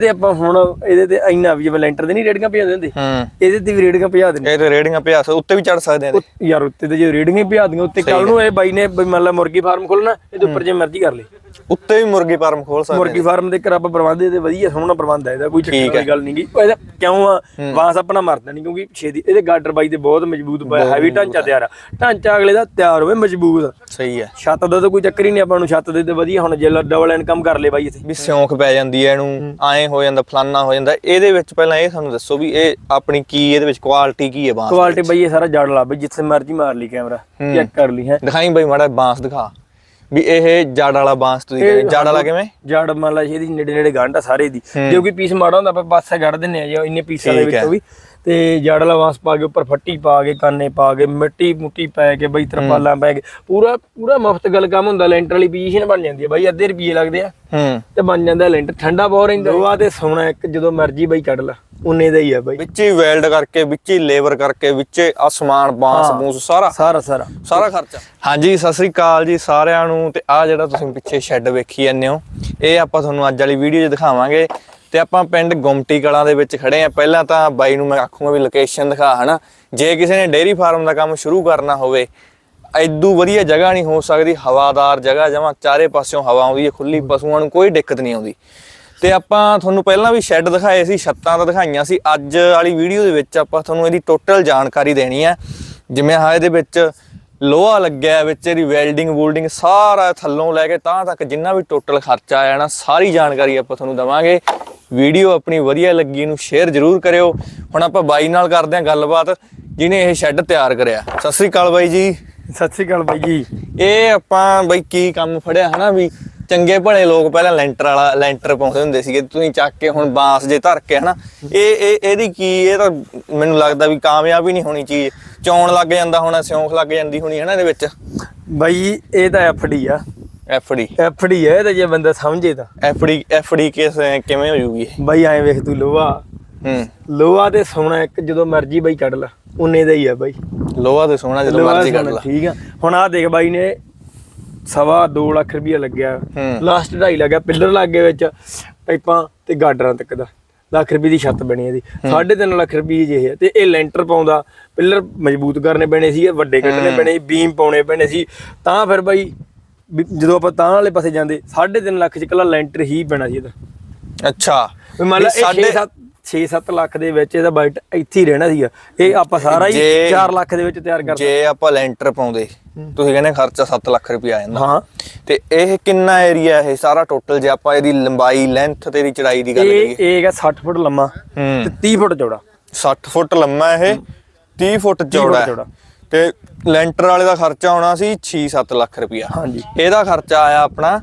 ਤੇ ਆਪਾਂ ਹੁਣ ਇਹਦੇ ਤੇ ਇੰਨਾ ਵੀ ਜਿਵੇਂ ਲੈਂਟਰ ਦੇ ਨਹੀਂ ਰੇੜੀਆਂ ਭਜਾ ਦਿੰਦੇ ਹੂੰ। ਇਹਦੇ ਤੇ ਵੀ ਰੇੜੀਆਂ ਭਜਾ ਦਿੰਦੇ ਇਹ ਤੇ ਰੇੜੀਆਂ ਪਿਆ ਸਕਦੇ ਉੱਤੇ ਵੀ ਚੜ ਸਕਦੇ ਆ। ਯਾਰ ਉੱਤੇ ਤੇ ਜੇ ਰੇੜੀਆਂ ਭਜਾ ਦੀਆਂ ਉੱਤੇ ਕੱਲ ਨੂੰ ਇਹ ਬਾਈ ਨੇ ਮੰਨ ਲਾ ਮੁਰਗੀ ਫਾਰਮ ਖੋਲਣਾ ਇਹਦੇ ਉੱਪਰ ਜੇ ਮਰਜ਼ੀ ਕਰ ਲਈ ਉੱਤੇ ਵੀ ਮੁਰਗੀ ਫਾਰਮ ਖੋਲ ਸਕਦੇ ਮੁਰਗੀ ਫਾਰਮ ਦੇ ਕਰਬ ਪ੍ਰਬੰਧ ਇਹਦੇ ਵਧੀਆ ਸੋਹਣਾ ਪ੍ਰਬੰਧ ਹੈ ਇਹਦਾ ਕੋਈ ਚੱਕਰ ਵਾਲੀ ਗੱਲ ਨਹੀਂ ਗੀ। ਇਹਦਾ ਕਿਉਂ ਆ? ਵਾਂਸ ਆਪਣਾ ਮਰਦਾ ਨਹੀਂ ਕਿਉਂਕਿ ਛੇਦੀ ਇਹਦੇ ਗਾਡਰ ਬਾਈ ਦੇ ਬਹੁਤ ਮਜ਼ਬੂਤ ਪਿਆ ਹੈਵੀ ਢਾਂਚਾ ਤਿਆਰ ਆ। ਢਾਂਚਾ ਅਗਲੇ ਦਾ ਤਿਆਰ ਹੋਵੇ ਮਜ਼ਬੂਤ। ਸਹੀ ਹੈ। ਛੱਤ ਦਾ ਤਾਂ ਕੋਈ ਚੱਕਰ ਹੀ ਨਹੀਂ ਆਪਾਂ ਨੂੰ ਛੱਤ ਦੇ ਤੇ ਵਧੀਆ ਹੁਣ ਜੇ ਡਬਲ ਇਨਕਮ ਕਰ ਲੇ ਬਾਈ ਇੱਥੇ। ਵੀ ਸਿਉਂਕ ਪੈ ਜਾਂਦੀ ਹੈ ਇਹਨੂੰ ਐਂ ਹੋ ਜਾਂਦਾ ਫਲਾਨਾ ਹੋ ਜਾਂਦਾ। ਇਹਦੇ ਵਿੱਚ ਪਹਿਲਾਂ ਇਹ ਸਾਨੂੰ ਦੱਸੋ ਵੀ ਇਹ ਆਪਣੀ ਕੀ ਇਹਦੇ ਵਿੱਚ ਕੁਆਲਿਟੀ ਕੀ ਹੈ ਬਾਂਸ? ਕੁਆਲਿਟੀ ਬਈ ਇਹ ਸਾਰਾ ਜੜ ਲਾ ਬਈ ਜਿੱਥੇ ਮਰਜ਼ੀ ਮਾਰ ਲਈ ਕੈਮਰਾ ਚੈੱਕ ਕਰ ਲਈ ਹੈ। ਦਿਖਾਈ ਬਈ ਮਾੜਾ ਬਾਂਸ ਦਿਖਾ। ਵੀ ਇਹ ਜੜ ਵਾਲਾ ਬਾਂਸ ਤੁਸੀਂ ਕਹਿੰਦੇ ਜੜ ਵਾਲਾ ਕਿਵੇਂ? ਜੜ ਮੰਨ ਲਾ ਇਹਦੀ ਨੇੜੇ ਨੇੜੇ ਗੰਢ ਆ ਸਾਰੇ ਦੀ। ਜੇ ਕੋਈ ਪੀਸ ਮਾੜਾ ਹੁੰਦਾ ਆਪਾਂ ਪਾਸੇ ਕੱਢ ਦਿੰਨੇ ਆ ਜੇ ਇੰਨੇ ਪੀਸਾਂ ਦੇ। ਵਿੱਚੋਂ ਵੀ। ਤੇ ਜੜ ਲਵਾਂਸ ਪਾ ਕੇ ਉੱਪਰ ਫੱਟੀ ਪਾ ਕੇ ਕਾਨੇ ਪਾ ਕੇ ਮਿੱਟੀ ਮੁੱਟੀ ਪਾ ਕੇ ਬਈ ਤਰਪਾਲਾਂ ਪਾ ਕੇ ਪੂਰਾ ਪੂਰਾ ਮੁਫਤ ਗੱਲ ਕੰਮ ਹੁੰਦਾ ਲੈਂਟਰ ਵਾਲੀ ਪੋਜੀਸ਼ਨ ਬਣ ਜਾਂਦੀ ਹੈ ਬਾਈ ਅੱਧੇ ਰੁਪਏ ਲੱਗਦੇ ਆ। ਹੂੰ। ਤੇ ਬਣ ਜਾਂਦਾ ਲੈਂਟਰ ਠੰਡਾ ਬਹੁਤ ਰਹਿੰਦਾ। ਲੋਹਾ ਤੇ ਸੋਨਾ ਇੱਕ ਜਦੋਂ ਮਰਜ਼ੀ ਬਾਈ ਕੱਢ ਲਾ ਉਨੇ ਦਾ ਹੀ ਆ ਬਾਈ। ਵਿੱਚ ਹੀ ਵੈਲਡ ਕਰਕੇ ਵਿੱਚ ਹੀ ਲੇਬਰ ਕਰਕੇ ਵਿੱਚ ਅਸਮਾਨ ਬਾਂਸ ਬੂਸ ਸਾਰਾ। ਸਾਰਾ ਸਾਰਾ। ਸਾਰਾ ਖਰਚਾ। ਹਾਂਜੀ ਸਤਿ ਸ੍ਰੀ ਅਕਾਲ ਜੀ ਸਾਰਿਆਂ ਨੂੰ ਤੇ ਆ ਜਿਹੜਾ ਤੁਸੀਂ ਪਿੱਛੇ ਸ਼ੈੱਡ ਵੇਖੀ ਜਾਂਦੇ ਹੋ ਇਹ ਆਪਾਂ ਤੁਹਾਨੂੰ ਅੱਜ ਵਾਲੀ ਵੀਡੀਓ 'ਚ ਦਿਖਾਵਾਂਗੇ। ਤੇ ਆਪਾਂ ਪਿੰਡ ਗੁਮਟੀ ਕਲਾਂ ਦੇ ਵਿੱਚ ਖੜੇ ਆ ਪਹਿਲਾਂ ਤਾਂ ਬਾਈ ਨੂੰ ਮੈਂ ਆਖੂੰਗਾ ਵੀ ਲੋਕੇਸ਼ਨ ਦਿਖਾ ਹਨਾ? ਜੇ ਕਿਸੇ ਨੇ ਡੇਅਰੀ ਫਾਰਮ ਦਾ ਕੰਮ ਸ਼ੁਰੂ ਕਰਨਾ ਹੋਵੇ ਐਦੂ ਵਧੀਆ ਜਗ੍ਹਾ ਨਹੀਂ ਹੋ ਸਕਦੀ ਹਵਾਦਾਰ ਜਗ੍ਹਾ ਜਮਾਂ ਚਾਰੇ ਪਾਸਿਓਂ ਹਵਾ ਆਉਂਦੀ ਹੈ ਖੁੱਲੀ ਪਸ਼ੂਆਂ ਨੂੰ ਕੋਈ ਦਿੱਕਤ ਨਹੀਂ ਆਉਂਦੀ। ਤੇ ਆਪਾਂ ਤੁਹਾਨੂੰ ਪਹਿਲਾਂ ਵੀ ਸ਼ੈੱਡ ਦਿਖਾਏ ਸੀ ਛੱਤਾਂ ਤਾਂ ਦਿਖਾਈਆਂ ਸੀ। ਅੱਜ ਵਾਲੀ ਵੀਡੀਓ ਦੇ ਵਿੱਚ ਆਪਾਂ ਤੁਹਾਨੂੰ ਇਹਦੀ ਟੋਟਲ ਜਾਣਕਾਰੀ ਦੇਣੀ ਹੈ। ਜਿਵੇਂ ਆ ਇਹਦੇ ਵਿੱਚ ਲੋਹਾ ਲੱਗਿਆ ਹੈ, ਵਿੱਚ ਇਹਦੀ ਵੈਲਡਿੰਗ ਵੂਲਡਿੰਗ ਸਾਰਾ ਥੱਲੋਂ ਲੈ ਕੇ ਤਾਂ ਤੱਕ ਜਿੰਨਾ ਵੀ ਟੋਟਲ ਖਰਚਾ ਆਇਆ ਨਾ ਸਾਰੀ ਜਾਣਕਾਰੀ ਆਪਾਂ ਤੁਹਾਨੂੰ ਦਵਾਂਗੇ। ਵੀਡੀਓ ਆਪਣੀ ਵਧੀਆ ਲੱਗੀ ਨੂੰ ਸ਼ੇਅਰ ਜ਼ਰੂਰ ਕਰਿਓ। ਹੁਣ ਆਪਾਂ ਬਾਈ ਨਾਲ ਕਰਦੇ ਹਾਂ ਗੱਲਬਾਤ ਜਿਹਨੇ ਇਹ ਸ਼ੈੱਡ ਤਿਆਰ ਕਰਿਆ। ਸਤਿ ਸ੍ਰੀ ਅਕਾਲ ਬਾਈ ਜੀ। ਸਤਿ ਸ੍ਰੀ ਅਕਾਲ ਬਾਈ ਜੀ। ਇਹ ਆਪਾਂ ਬਈ ਕੀ ਕੰਮ ਫੜਿਆ ਹਨਾ ਵੀ ਚੰਗੇ ਭਲੇ ਲੋਕ ਪਹਿਲਾਂ ਲੈਂਟਰ ਵਾਲਾ ਲੈਂਟਰ ਪਾਉਂਦੇ ਹੁੰਦੇ ਸੀਗੇ ਤੁਸੀਂ ਚੱਕ ਕੇ ਹੁਣ ਬਾਂਸ ਜੇ ਧਰ ਕੇ ਹਨਾ। ਇਹ ਇਹ ਇਹਦੀ ਕੀ ਇਹ ਤਾਂ ਮੈਨੂੰ ਲੱਗਦਾ ਵੀ ਕਾਮਯਾਬ ਹੀ ਨਹੀਂ ਹੋਣੀ ਚੀਜ਼। ਚੌਣ ਲੱਗ ਜਾਂਦਾ ਹੋਣਾ ਸਿਉਂਖ ਲੱਗ ਜਾਂਦੀ ਹੋਣੀ ਹਨਾ ਇਹਦੇ ਵਿੱਚ। ਬਾਈ ਇਹ ਤਾਂ ਐਫਡੀ ਆ। ਐਫਡੀ ਐਫਡੀ ਹੈ ਤਾਂ ਜੇ ਬੰਦਾ ਸਮਝੇ ਤਾਂ। ਐਫਡੀ ਐਫਡੀ ਕਿਸ ਕਿਵੇਂ ਹੋ ਜੂਗੀ? ਬਾਈ ਐਂ ਵੇਖ ਤੂੰ ਲੋਹਾ। ਹੂੰ। ਲੋਹਾ ਤੇ ਸੋਨਾ ਇੱਕ ਜਦੋਂ ਮਰਜ਼ੀ ਬਾਈ ਕੱਢ ਲਾ ਉਨੇ ਦਾ ਹੀ ਆ ਬਾਈ। ਲੋਹਾ ਤੇ ਸੋਹਣਾ ਜਦੋਂ ਮਰਜ਼ੀ ਕੱਢ ਸੋਨਾ, ਲਾ। ਠੀਕ ਆ। ਹੁਣ ਆਹ ਦੇਖ ਬਾਈ ਨੇ ਸਵਾ 2 ਲੱਖ ਰੁਪਇਆ ਲੱਗਿਆ। ਲਾਸਟ 2.5 ਲੱਗਿਆ ਪਿੱਲਰ ਲੱਗੇ ਵਿੱਚ ਪਾਈਪਾਂ ਤੇ ਗਾਡਰਾਂ ਤੱਕ ਦਾ। ਲੱਖ ਰੁਪਏ ਦੀ ਛੱਤ ਬਣੀ ਇਹਦੀ। 3.5 ਲੱਖ ਰੁਪਏ ਜੇ ਹੈ ਤੇ ਇਹ ਲੈਂਟਰ ਪਾਉਂਦਾ। ਪਿੱਲਰ ਮਜ਼ਬੂਤ ਕਰਨੇ ਪੈਣੇ ਸੀ ਵੱਡੇ ਕੱਢਣੇ ਪੈਣੇ ਸੀ ਬੀਮ ਪਾਉਣੇ ਪੈਣੇ ਸੀ। ਤਾਂ ਫਿਰ ਬਾਈ ਜਦੋਂ ਆਪਾਂ ਤਾਂ ਵਾਲੇ ਪਾਸੇ ਜਾਂਦੇ 3.5 ਲੱਖ ਚ ਇਕੱਲਾ ਲੈਂਟਰ ਹੀ ਪੈਣਾ ਸੀ ਇਹਦਾ। ਅੱਛਾ। ਵੀ ਮੰਨ ਲਾ ਇਹ ਸਾਡੇ- 6-7 6-7 ਲੱਖ ਦੇ ਵਿੱਚ ਇਹਦਾ ਬਜਟ ਇੱਥੇ ਹੀ ਰਹਿਣਾ ਸੀਗਾ। ਇਹ ਆਪਾਂ ਸਾਰਾ ਹੀ ਜੇ- 4 ਲੱਖ ਦੇ ਵਿੱਚ ਤਿਆਰ ਕਰ ਜੇ ਆਪਾਂ ਲੈਂਟਰ ਪਾਉਂਦੇ ਤੁਸੀਂ ਕਹਿੰਦੇ ਖਰਚਾ 7 ਲੱਖ ਰੁਪਏ ਆ ਜਾਂਦਾ। ਹਾਂ। ਤੇ ਇਹ ਕਿੰਨਾ ਏਰੀਆ ਇਹ ਸਾਰਾ ਟੋਟਲ ਜੇ ਆਪਾਂ ਇਹਦੀ ਲੰਬਾਈ ਲੈਂਥ ਤੇ ਇਹਦੀ ਚੜਾਈ ਦੀ ਗੱਲ ਕਰੀਏ। ਇਹ ਹੈਗਾ 60 ਫੁੱਟ ਲੰਮਾ ਤੇ 30 ਫੁੱਟ ਚੌੜਾ। 60 ਫੁੱਟ ਲੰਮਾ ਇਹ 30 ਫੁੱਟ। ਚੌੜਾ। ਤੇ ਲੈਂਟਰ ਵਾਲੇ ਦਾ ਖਰਚਾ ਆਉਣਾ ਸੀ 6-7 ਲੱਖ ਰੁਪਇਆ। ਹਾਂਜੀ। ਇਹਦਾ ਖਰਚਾ ਆਇਆ ਆਪਣਾ?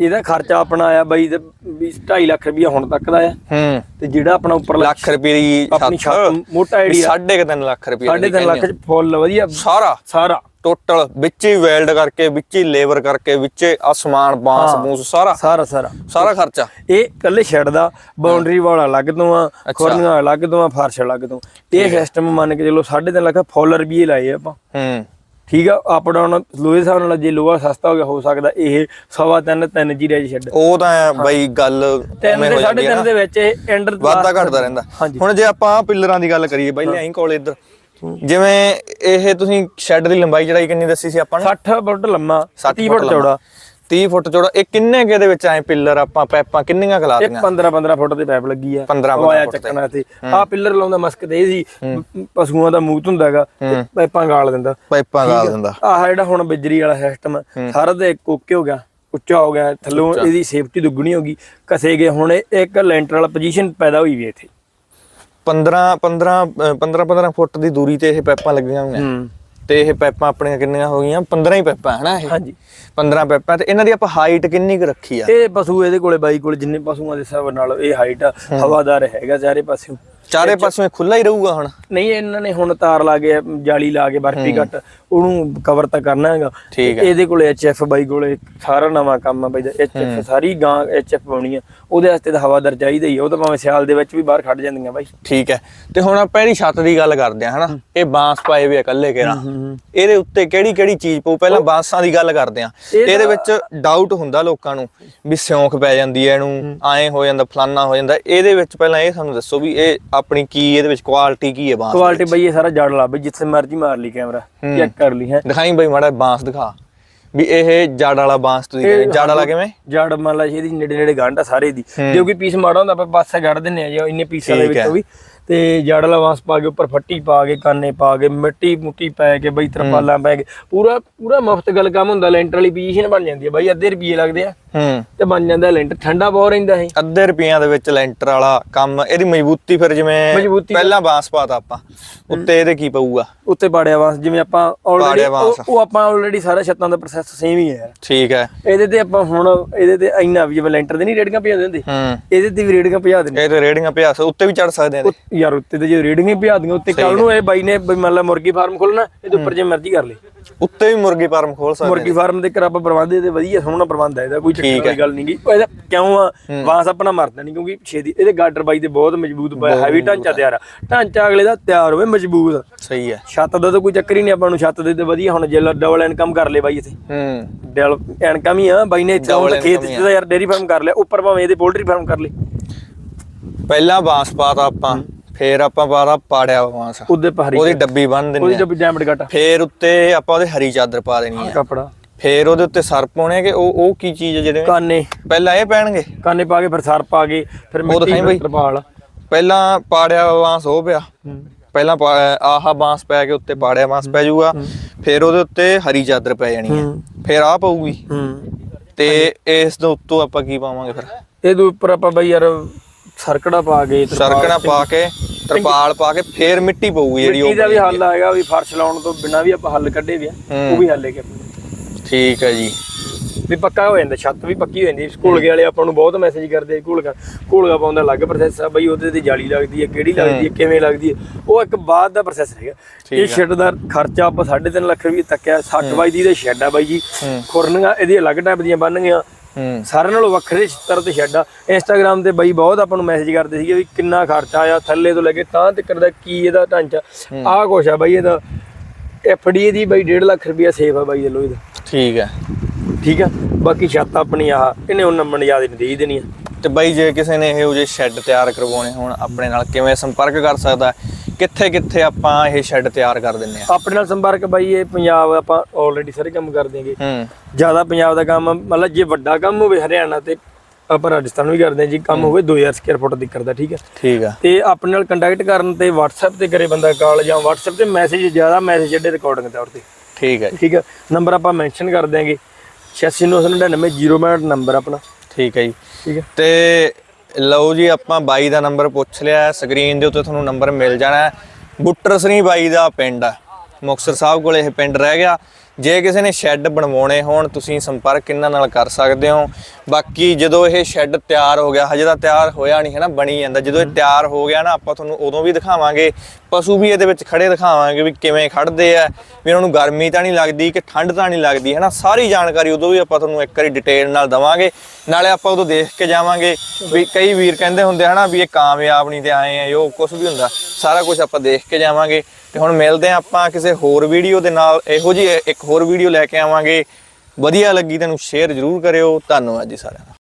ਇਹਦਾ ਖਰਚਾ ਆਪਣਾ ਆਇਆ ਬਾਈ ਤੇ 2.5 ਲੱਖ ਰੁਪਇਆ ਹੁਣ ਤੱਕ ਦਾ ਆ ਹੂੰ। ਤੇ ਜਿਹੜਾ ਆਪਣਾ ਉੱਪਰ ਲੱਖ ਰੁਪਏ ਦੀ ਆਪਣੀ ਛੱਤ ਮੋਟਾ ਏਰੀਆ। 3.5 ਲੱਖ ਰੁਪਏ 3.5 ਲੱਖ ਚ ਫੁੱਲ ਵਧੀਆ। ਸਾਰਾ? ਸਾਰਾ। ਟੋਟਲ ਵਿੱਚ ਹੀ ਵੈਲਡ ਕਰਕੇ ਵਿੱਚ ਹੀ ਲੇਬਰ ਕਰਕੇ ਵਿੱਚ ਹੀ ਅਸਮਾਨ ਬਾਂਸ। ਬੂਸ ਸਾਰਾ। ਸਾਰਾ ਸਾਰਾ। ਸਾਰਾ ਖਰਚਾ। ਇਹ ਕੱਲੇ ਸ਼ੈੱਡ ਦਾ ਬਾਉਂਡਰੀ ਵਾਲਾ ਅਲੱਗ ਤੋਂ ਆ ਖੁਰਨੀਆਂ ਅਲੱਗ ਤੋਂ ਆ ਫਰਸ਼ ਅਲੱਗ ਤੋਂ। ਇਹ ਸਿਸਟਮ ਮੰਨ ਕੇ ਚਲੋ 3.5 ਲੱਖ ਫੁੱਲ ਰੁਪਏ ਲਾਏ ਆਪਾਂ। ਹੂੰ। ਠੀਕ ਆ ਅਪ ਡਾਊਨ ਲੋਹੇ ਹਿਸਾਬ ਨਾਲ ਜੇ ਲੋਹਾ ਸਸਤਾ ਹੋ ਗਿਆ ਹੋ ਸਕਦਾ ਇਹ ਸਵਾ ਤਿੰਨ ਤਿੰਨ ਜੀ ਰਹਿ ਛੱਡ ਉਹ ਤਾਂ ਬਈ ਗੱਲ ਤਿੰਨ ਉਵੇਂ ਦੇ ਹੋ ਸਾਢੇ ਜਾਂਦੀ ਹੈ ਤਿੰਨ ਨਾ। ਦੇ ਵਿੱਚ ਇਹ ਐਂਡ ਵਾਧਾ ਘਟਦਾ ਰਹਿੰਦਾ। ਹੁਣ ਜੇ ਆਪਾਂ ਪਿੱਲਰਾਂ ਦੀ ਗੱਲ ਕਰੀਏ ਬਾਈ ਲਿਆਈ ਕੋਲ ਇੱਧਰ। ਜਿਵੇਂ ਇਹ ਤੁਸੀਂ ਸ਼ੈੱਡ ਦੀ ਲੰਬਾਈ ਚੜਾਈ ਕਿੰਨੀ ਦੱਸੀ ਸੀ ਆਪਾਂ ਨੂੰ? 60 ਫੁੱਟ ਲੰਮਾ 60 30 ਫੁੱਟ ਚੌੜਾ। 30 ਫੁੱਟ ਚੌੜਾ। ਇਹ ਕਿੰਨੇ ਕੁ ਇਹਦੇ ਵਿੱਚ ਐ ਪਿੱਲਰ ਆਪਾਂ ਪੈਪਾਂ ਕਿੰਨੀਆਂ ਇਹ ਖਲਾਤੀਆਂ 15 15 ਫੁੱਟ ਦੇ ਪਾਈਪ ਲੱਗੀ ਆ। 15 ਉਹ ਆਇਆ ਫੁੱਟ ਤੇ। ਚੱਕਣਾ ਤੇ ਆਹ ਪਿੱਲਰ ਲਾਉਂਦਾ ਮਸਕ ਇਹ ਸੀ ਪਸ਼ੂਆਂ ਦਾ ਮੂਤ ਹੁੰਦਾ ਹੈਗਾ ਤੇ ਪਾਈਪਾਂ ਗਾਲ ਦਿੰਦਾ। ਪਾਈਪਾਂ ਗਾਲ ਦਿੰਦਾ। ਆਹ ਜਿਹੜਾ ਹੁਣ ਬਿਜਲੀ ਵਾਲਾ ਸਿਸਟਮ ਸਾਰਾ ਦੇ ਕੋਕੇ ਹੋ ਗਿਆ ਉੱਚਾ ਹੋ ਗਿਆ ਥੱਲੋਂ ਇਹਦੀ ਸੇਫਟੀ ਦੁੱਗਣੀ ਹੋ ਗਈ। ਕਸੇ ਗਏ ਹੁਣ ਇੱਕ ਲੈਂਟਰ ਵਾਲਾ ਪੋਜੀਸ਼ਨ ਪੈਦਾ ਹੋਈ ਵੀ ਇੱਥੇ। 15 15 15 15 ਫੁੱਟ ਦੀ ਦੂਰੀ ਤੇ ਇਹ ਪਾਈਪਾਂ ਲੱਗੀਆਂ ਹੋਈਆਂ। ਹੂੰ। ਤੇ ਇਹ ਪਾਈਪਾਂ ਆਪਣੀਆਂ ਕਿੰਨੀਆਂ ਹੋ ਗਈਆਂ? 15 ਹੀ ਪਾਈਪਾਂ ਹਨਾ ਇਹ? ਹਾਂਜੀ। 15 ਪਾਈਪਾਂ ਤੇ ਇਹਨਾਂ ਦੀ ਆਪਾਂ ਹਾਈਟ ਕਿੰਨੀ ਕੁ ਰੱਖੀ ਆ? ਇਹ ਪਸ਼ੂ ਇਹਦੇ ਕੋਲੇ ਬਾਈ ਕੋਲੇ ਜਿੰਨੇ ਪਸ਼ੂਆਂ ਦੇ ਹਿਸਾਬ ਨਾਲ ਇਹ ਹਾਈਟ ਹਵਾਦਾਰ ਹੈਗਾ ਚਾਰੇ ਪਾਸਿਓਂ। ਚਾਰੇ ਪਾਸੋਂ ਖੁੱਲਾ ਹੀ ਰਹੂਗਾ ਹੁਣ? ਨਹੀਂ ਇਹਨਾਂ ਨੇ ਹੁਣ ਤਾਰ ਲਾ ਕੇ ਜਾਲੀ ਲਾ ਕੇ ਬਰਫੀ ਕੱਟ ਉਹਨੂੰ ਕਵਰ ਤਾਂ ਕਰਨਾ ਹੈਗਾ। ਇਹਦੇ ਕੋਲੇ ਐਚਐਫ ਬਾਈ ਕੋਲੇ ਸਾਰਾ ਨਵਾਂ ਕੰਮ ਆ ਬਾਈ ਦਾ ਐਚਐਫ ਸਾਰੀ ਗਾਂ ਐਚਐਫ ਪਾਉਣੀ ਆ ਉਹਦੇ ਵਾਸਤੇ ਤਾਂ ਹਵਾਦਾਰ ਚਾਹੀਦਾ ਹੀ ਆ, ਉਹ ਤਾਂ ਭਾਵੇਂ ਸਿਆਲ ਦੇ ਵਿੱਚ ਵੀ ਬਾਹਰ ਖੜ ਜਾਂਦੀਆਂ ਬਾਈ। ਠੀਕ ਹੈ। ਤੇ ਹੁਣ ਆਪਾਂ ਇਹਦੀ ਛੱਤ ਦੀ ਗੱਲ ਕਰਦੇ ਹਾਂ ਹਨਾ? ਇਹ ਬਾਂਸ ਪਾਏ ਵੇ ਆ ਇਕੱਲੇ ਕੇਰਾ ਇਹਦੇ ਉੱਤੇ ਕਿਹੜੀ ਕਿਹੜੀ ਚੀਜ਼ ਪਊ? ਪਹਿਲਾਂ ਬਾਂਸਾਂ ਦੀ ਗੱਲ ਕਰਦੇ ਹਾਂ। ਇਹਦਾ- ਵਿੱਚ ਡਾਊਟ ਹੁੰਦਾ ਲੋਕਾਂ ਨੂੰ ਵੀ ਸਿਉਂਕ ਪੈ ਜਾਂਦੀ ਹੈ ਇਹਨੂੰ ਐਂ ਹੋ ਜਾਂਦਾ ਫਲਾਨਾ ਹੋ ਜਾਂਦਾ। ਇਹਦੇ ਵਿੱਚ ਪਹਿਲਾਂ ਇਹ ਸਾਨੂੰ ਦੱਸੋ ਵੀ ਇਹ ਆਪਣੀ ਕੀ ਇਹਦੇ ਵਿੱਚ ਕੁਆਲਿਟੀ ਕੀ ਹੈ ਬਾਂਸ? ਕੁਆਲਿਟੀ ਬਾਈ ਇਹ ਸਾਰਾ ਜੜ ਲਾ ਬਈ ਜਿੱਥੇ ਮਰਜ਼ੀ ਮਾਰ ਲਈ ਕੈਮਰਾ। ਚੈੱਕ ਕਰ ਲਈ ਹੈ। ਦਿਖਾਈ ਬਈ ਮਾੜਾ ਬਾਂਸ ਦਿਖਾ। ਵੀ ਇਹ ਜੜ ਵਾਲਾ ਬਾਂਸ ਤੁਸੀਂ ਕਹਿੰਦੇ ਜੜ ਵਾਲਾ ਕਿਵੇਂ? ਜੜ ਮੰਨ ਲਾ ਇਹਦੀ ਨੇੜੇ ਨੇੜੇ ਗੰਢ ਆ ਸਾਰੇ ਦੀ। ਜੇ ਕੋਈ ਪੀਸ ਮਾੜਾ ਹੁੰਦਾ ਆਪਾਂ ਪਾਸੇ ਕੱਢ ਦਿੰਨੇ ਆ ਜੀ ਇੰਨੇ ਪੀਸਾਂ ਦੇ ਹੈ। ਵਿੱਚੋਂ ਵੀ। ਤੇ ਜੜ ਵਾਲਾ ਵਾਂਸ ਪਾ ਕੇ ਉੱਪਰ ਫੱਟੀ ਪਾ ਕੇ ਕਾਨੇ ਪਾ ਕੇ ਮਿੱਟੀ ਮੁੱਟੀ ਪਾ ਕੇ ਬਈ ਤਰਪਾਲਾਂ ਪਾ ਕੇ। ਪੂਰਾ ਪੂਰਾ ਮੁਫਤ ਗੱਲ ਕੰਮ ਹੁੰਦਾ ਲੈਂਟਰ ਵਾਲੀ ਪੋਜੀਸ਼ਨ ਬਣ ਜਾਂਦੀ ਹੈ ਬਾਈ ਅੱਧੇ ਰੁਪਏ ਲੱਗਦੇ ਆ। ਹੂੰ। ਤੇ ਬਣ ਜਾਂਦਾ ਲੈਂਟਰ ਠੰਡਾ ਬਹੁਤ ਰਹਿੰਦਾ ਇਹ। ਅੱਧੇ ਰੁਪਈਆਂ ਦੇ ਵਿੱਚ ਲੈਂਟਰ ਵਾਲਾ ਕੰਮ ਇਹਦੀ ਮਜ਼ਬੂਤੀ ਫਿਰ ਜਿਵੇਂ ਪਹਿਲਾਂ ਬਾਂਸ ਪਾਤਾ ਆਪਾਂ। ਉੱਤੇ ਇਹਦੇ ਕੀ ਪਊਗਾ? ਉੱਤੇ ਪਾੜਿਆ ਵਾਂਸ ਜਿਵੇਂ ਆਪਾਂ ਆਲਰੇਡੀ। ਉਹ ਆਪਾਂ ਆਲਰੇਡੀ ਸਾਰਾ ਛੱਤਾਂ ਦਾ ਪ੍ਰੋਸੈਸ ਸੇਮ ਹੀ ਹੈ ਯਾਰ। ਠੀਕ ਹੈ। ਇਹਦੇ ਤੇ ਆਪਾਂ ਹੁਣ ਇਹਦੇ ਤੇ ਇੰਨਾ ਵੀ ਜਿਵੇਂ ਲੈਂਟਰ ਦੇ ਨਹੀਂ ਰੇੜੀਆਂ ਭਜਾ ਦਿੰਦੇ। ਹੂੰ। ਇਹਦੇ ਤੇ ਵੀ ਰੇੜੀਆਂ ਭਜਾ ਦਿੰਦੇ। ਇਹ ਤੇ ਰੇੜੀਆਂ ਭਿਆਸ ਉੱਤੇ ਵੀ ਚੜ ਸਕਦੇ ਆ ਯਾਰ ਉੱਤੇ ਤੇ ਜੇ ਰੇੜੀਆਂ ਹੀ ਭਜਾ ਦੀਆਂ ਉੱਤੇ ਕੱਲ ਨੂੰ ਇਹ ਬਾਈ ਨੇ ਮੰਨ ਲਾ ਮੁਰਗੀ ਫਾਰਮ ਖੋਲਣਾ ਇਹਦੇ ਉੱਪਰ ਜੇ ਮਰਜ਼ੀ ਕਰ ਲੇ। ਉੱਤੇ ਵੀ ਮੁਰਗੀ ਫਾਰਮ ਖੋਲ ਸਕਦੇ ਮੁਰਗੀ ਫਾਰਮ ਦੇ ਕਰ ਆਪਾਂ ਪ੍ਰਬੰਧ ਇਹਦੇ ਵਧੀਆ ਸੋਹਣਾ ਪ੍ਰਬੰਧ ਹੈ ਇਹਦਾ ਕੋਈ ਚੱਕਰ ਵਾਲੀ ਗੱਲ ਨਹੀਂ ਗੀ ਉਹ ਇਹਦਾ ਕਿਉਂ ਆ? ਵਾਂਸ ਆਪਣਾ ਮਰਦਾ ਨਹੀਂ ਕਿਉਂਕਿ ਛੇਦੀ ਇਹਦੇ ਗਾਡਰ ਬਾਈ ਦੇ ਬਹੁਤ ਮਜ਼ਬੂਤ ਪਿਆ ਹੈਵੀ ਢਾਂਚਾ ਤਿਆਰ ਆ। ਢਾਂਚਾ ਅਗਲੇ ਦਾ ਤਿਆਰ ਹੋਵੇ ਮਜ਼ਬੂਤ। ਸਹੀ ਹੈ। ਛੱਤ ਦਾ ਤਾਂ ਕੋਈ ਚੱਕਰ ਹੀ ਨਹੀਂ ਆਪਾਂ ਨੂੰ ਛੱਤ ਦੇ ਤੇ ਵਧੀਆ ਹੁਣ ਜੇ ਡਬਲ ਇਨਕਮ ਕਰ ਲੇ ਬਾਈ ਇੱਥੇ। ਹੂੰ। ਡਬਲ ਇਨਕਮ ਹੀ ਆ ਬਾਈ ਨੇ ਇੱਥੇ ਹੁਣ ਤਾਂ ਖੇਤ ਚ ਤਾਂ ਯਾਰ ਡੇਰੀ ਫਾਰਮ ਕਰ ਲਿਆ ਉੱਪਰ ਭਾਵੇਂ ਇਹਦੇ ਪੋਲਟਰੀ ਫਾਰਮ ਕਰ ਲੇ ਪਹਿਲਾਂ ਬਾਂਸ ਪਾਤਾ ਆਪਾਂ। ਫੇਰ ਆਪਾਂ ਪਾਤਾ ਪਾੜਿਆ ਬਾਂਸ ਉਹਦੇ ਪਹਰੀ ਉਹਦੀ ਡੱਬੀ ਬੰਨ ਦਿੰਦੇ ਉਹਦੀ ਆ। ਜਬ ਡੈਮਡ ਘਟਾ ਫੇਰ ਉੱਤੇ ਆਪਾਂ ਉਹਦੇ ਹਰੀ ਚਾਦਰ ਪਾ ਦੇਣੀ ਹੈ ਕਪੜਾ। ਫੇਰ ਉਹਦੇ ਉੱਤੇ ਸਰ ਪਾਉਣੇ ਕਿ ਉਹ ਉਹ ਕੀ ਚੀਜ਼ ਹੈ ਜਿਹੜੇ ਕਾਨੇ। ਪਹਿਲਾਂ ਇਹ ਪੈਣਗੇ। ਕਾਨੇ ਪਾ ਕੇ ਫਿਰ ਸਰ ਪਾ ਕੇ ਫਿਰ ਮਿੱਟੀ ਤਰਪਾਲ ਪਹਿਲਾਂ ਪਾੜਿਆ ਬਾਂਸ ਉਹ ਪਿਆ। ਪਹਿਲਾਂ ਆਹ ਬਾਂਸ ਪੈ ਕੇ ਉੱਤੇ ਪਾੜਿਆ ਬਾਂਸ ਪੈ ਜਾਊਗਾ। ਫਿਰ ਉਹਦੇ ਉੱਤੇ ਹਰੀ ਚਾਦਰ ਪੈ ਜਾਣੀ ਹੈ। ਫਿਰ ਆਹ ਪਊਗੀ। ਤੇ ਇਸ ਦੇ ਉੱਤੋਂ ਆਪਾਂ ਕੀ ਪਾਵਾਂਗੇ ਫਿਰ? ਇਹਦੇ ਉੱਪਰ ਆਪਾਂ ਬਈ ਯਾਰ ਸਰਕੜਾ ਪਾ ਕੇ ਸਰਕਣਾ ਪਾ ਕੇ ਤਰਪਾਲ ਪਾ ਕੇ ਫੇਰ ਮਿੱਟੀ ਪਊਗੀ ਜਿਹੜੀ ਮਿੱਟੀ ਉਹ ਦਾ ਵੀ ਹੱਲ ਆਏਗਾ ਵੀ ਫਰਸ਼ ਲਾਉਣ ਤੋਂ ਬਿਨਾ ਵੀ ਆਪਾਂ ਹੱਲ ਕੱਢੇ ਵੀ ਆ ਉਹ ਵੀ ਹੱਲੇ ਕੇ ਠੀਕ ਹੈ ਜੀ। ਵੀ ਪੱਕਾ ਹੋ ਜਾਂਦਾ ਛੱਤ ਵੀ ਪੱਕੀ ਹੋ ਜਾਂਦੀ ਘੋਲਗੇ ਵਾਲੇ ਆਪਾਂ ਨੂੰ ਬਹੁਤ ਮੈਸੇਜ ਕਰਦੇ ਘੋਲਗਾ ਘੋਲਗਾ ਪਾਉਂਦਾ ਅਲੱਗ ਪ੍ਰੋਸੈਸ ਆ ਬਈ ਉਹਦੇ ਤੇ ਜਾਲੀ ਲੱਗਦੀ ਹੈ ਕਿਹੜੀ ਲੱਗਦੀ ਹੈ ਕਿਵੇਂ ਲੱਗਦੀ ਹੈ ਉਹ ਇੱਕ ਬਾਅਦ ਦਾ ਪ੍ਰੋਸੈਸ ਹੈਗਾ ਇਹ ਸ਼ੈੱਡ ਦਾ ਖਰਚਾ ਆਪਾਂ 3.5 ਲੱਖ ਰੁਪਏ ਤੱਕਿਆ 60 ਬਾਈ ਦੀ ਦਾ ਸ਼ੈੱਡ ਆ ਬਾਈ ਜੀ। ਖੁਰਨੀਆਂ ਇਹਦੀ ਅਲੱਗ ਟਾਈਪ ਦੀਆਂ ਬਣਨਗੀਆਂ ਹੂੰ ਸਾਰਿਆਂ ਨਾਲੋਂ ਵੱਖਰੇ ਛਿੱਤਰ ਤੇ ਸ਼ੈੱਡ ਆ। ਇੰਸਟਾਗ੍ਰam ਤੇ ਬਈ ਬਹੁਤ ਆਪਾਂ ਨੂੰ ਮੈਸੇਜ ਕਰਦੇ ਸੀਗੇ ਵੀ ਕਿੰਨਾ ਖਰਚਾ ਆਇਆ ਥੱਲੇ ਤੋਂ ਲੈ ਕੇ ਤਾਂ ਤੱਕ ਦਾ ਕੀ ਇਹਦਾ ਢਾਂਚਾ। ਆਹ ਕੁਛ ਆ ਬਈ ਇਹਦਾ। ਐਫਡੀ ਦੀ ਬਈ 1.5 ਲੱਖ ਰੁਪਇਆ ਸੇਫ ਆ ਬਾਈ ਦੇ ਲੋਹੇ ਦਾ ਠੀਕ ਹੈ। ਠੀਕ ਆ? ਬਾਕੀ ਛੱਤ ਆਪਣੀ ਆਹ ਇਹਨੇ ਉਹਨਾਂ ਮੰਨ ਯਾਦ ਨਹੀਂ ਦੇ ਦੇਣੀ ਆ। ਤੇ ਬਾਈ ਜੇ ਕਿਸੇ ਨੇ ਇਹੋ ਜਿਹੇ ਸ਼ੈੱਡ ਤਿਆਰ ਕਰਵਾਉਣੇ ਹੋਣ ਆਪਣੇ ਨਾਲ ਕਿਵੇਂ ਸੰਪਰਕ ਕਰ ਸਕਦਾ? ਹੈ? ਕਿੱਥੇ ਕਿੱਥੇ ਆਪਾਂ ਇਹ ਸ਼ੈੱਡ ਤਿਆਰ ਕਰ ਦਿੰਨੇ ਆ ਆਪਣੇ ਨਾਲ ਸੰਪਰਕ ਬਾਈ ਇਹ ਪੰਜਾਬ ਆਪਾਂ ਆਲਰੇਡੀ ਸਾਰੇ ਕੰਮ ਕਰ ਦਿਆਂਗੇ। ਹੂੰ। ਜ਼ਿਆਦਾ ਪੰਜਾਬ ਦਾ ਕੰਮ ਮਤਲਬ ਜੇ ਵੱਡਾ ਕੰਮ ਹੋਵੇ ਹਰਿਆਣਾ ਤੇ ਆਪਾਂ ਰਾਜਸਥਾਨ ਵੀ ਕਰਦੇ ਹਾਂ ਜੀ ਕੰਮ ਹੋਵੇ 2000 ਸਕੁਅਰ ਫੁੱਟ ਦੀ ਕਰਦਾ ਠੀਕ ਹੈ? ਠੀਕ ਆ। ਤੇ ਆਪਣੇ ਨਾਲ ਕੰਟੈਕਟ ਕਰਨ ਤੇ WhatsApp ਤੇ ਕਰੇ ਬੰਦਾ ਕਾਲ ਜਾਂ WhatsApp ਤੇ ਮੈਸੇਜ ਜ਼ਿਆਦਾ ਮੈਸੇਜ ਜਿਹੜੇ ਰਿਕਾਰਡਿੰਗ ਤੌਰ ਤੇ। ਠੀਕ ਹੈ ਠੀਕ ਹੈ ਨੰਬਰ ਆਪਾਂ ਮੈਂਸ਼ਨ ਕਰ ਦਿਆਂਗੇ। 869990 ਨੰਬਰ ਆਪਣਾ। ਠੀਕ ਹੈ ਜੀ। ਠੀਕ ਹੈ ਤੇ ਲਓ ਜੀ, ਆਪਾਂ ਬਾਈ ਦਾ ਨੰਬਰ ਪੁੱਛ ਲਿਆ ਸਕਰੀਨ ਦੇ ਉੱਤੇ ਤੁਹਾਨੂੰ ਨੰਬਰ ਮਿਲ ਜਾਣਾ ਹੈ। ਬੁੱਟਰ ਸਰੀ ਬਾਈ ਦਾ ਪਿੰਡ ਹੈ। ਮੁਕਤਸਰ ਸਾਹਿਬ ਕੋਲ ਇਹ ਪਿੰਡ ਰਹਿ ਗਿਆ। ਜੇ ਕਿਸੇ ਨੇ ਸ਼ੈੱਡ ਬਣਵਾਉਣੇ ਹੋਣ ਤੁਸੀਂ ਸੰਪਰਕ ਇਹਨਾਂ ਨਾਲ ਕਰ ਸਕਦੇ ਹੋ। ਬਾਕੀ ਜਦੋਂ ਇਹ ਸ਼ੈੱਡ ਤਿਆਰ ਹੋ ਗਿਆ ਹਜੇ ਤਾਂ ਤਿਆਰ ਹੋਇਆ ਨਹੀਂ ਹੈ ਨਾ ਬਣੀ ਜਾਂਦਾ। ਜਦੋਂ ਇਹ ਤਿਆਰ ਹੋ ਗਿਆ ਨਾ ਆਪਾਂ ਤੁਹਾਨੂੰ ਉਦੋਂ ਵੀ ਦਿਖਾਵਾਂਗੇ। ਪਸ਼ੂ ਵੀ ਇਹਦੇ ਵਿੱਚ ਖੜੇ ਦਿਖਾਵਾਂਗੇ ਵੀ ਕਿਵੇਂ ਖੜਦੇ ਆ। ਵੀ ਉਹਨਾਂ ਨੂੰ ਗਰਮੀ ਤਾਂ ਨਹੀਂ ਲੱਗਦੀ ਕਿ ਠੰਡ ਤਾਂ ਨਹੀਂ ਲੱਗਦੀ ਹੈ ਨਾ? ਸਾਰੀ ਜਾਣਕਾਰੀ ਉਦੋਂ ਵੀ ਆਪਾਂ ਤੁਹਾਨੂੰ ਇੱਕ ਵਾਰੀ ਡਿਟੇਲ ਨਾਲ ਦਵਾਂਗੇ। ਨਾਲੇ ਆਪਾਂ ਉਦੋਂ ਦੇਖ ਕੇ ਜਾਵਾਂਗੇ ਵੀ ਕਈ ਵੀਰ ਕਹਿੰਦੇ ਹੁੰਦੇ ਹਨਾ ਵੀ ਇਹ ਕਾਮਯਾਬ ਨਹੀਂ ਤੇ ਆਏ ਆ ਜੋ ਕੁਝ ਵੀ ਹੁੰਦਾ। ਸਾਰਾ ਕੁਝ ਆਪਾਂ ਦੇਖ ਕੇ ਜਾਵਾਂਗੇ। ਤੇ ਹੁਣ ਮਿਲਦੇ ਆ ਆਪਾਂ ਕਿਸੇ ਹੋਰ ਵੀਡੀਓ ਦੇ ਨਾਲ। ਇਹੋ ਜੀ ਇੱਕ ਹੋਰ ਵੀਡੀਓ ਲੈ ਕੇ ਆਵਾਂਗੇ। ਵਧੀਆ ਲੱਗੀ ਤੈਨੂੰ ਸ਼ੇਅਰ ਜ਼ਰੂਰ ਕਰਿਓ। ਧੰਨਵਾਦ ਜੀ ਸਾਰਿਆਂ ਦਾ।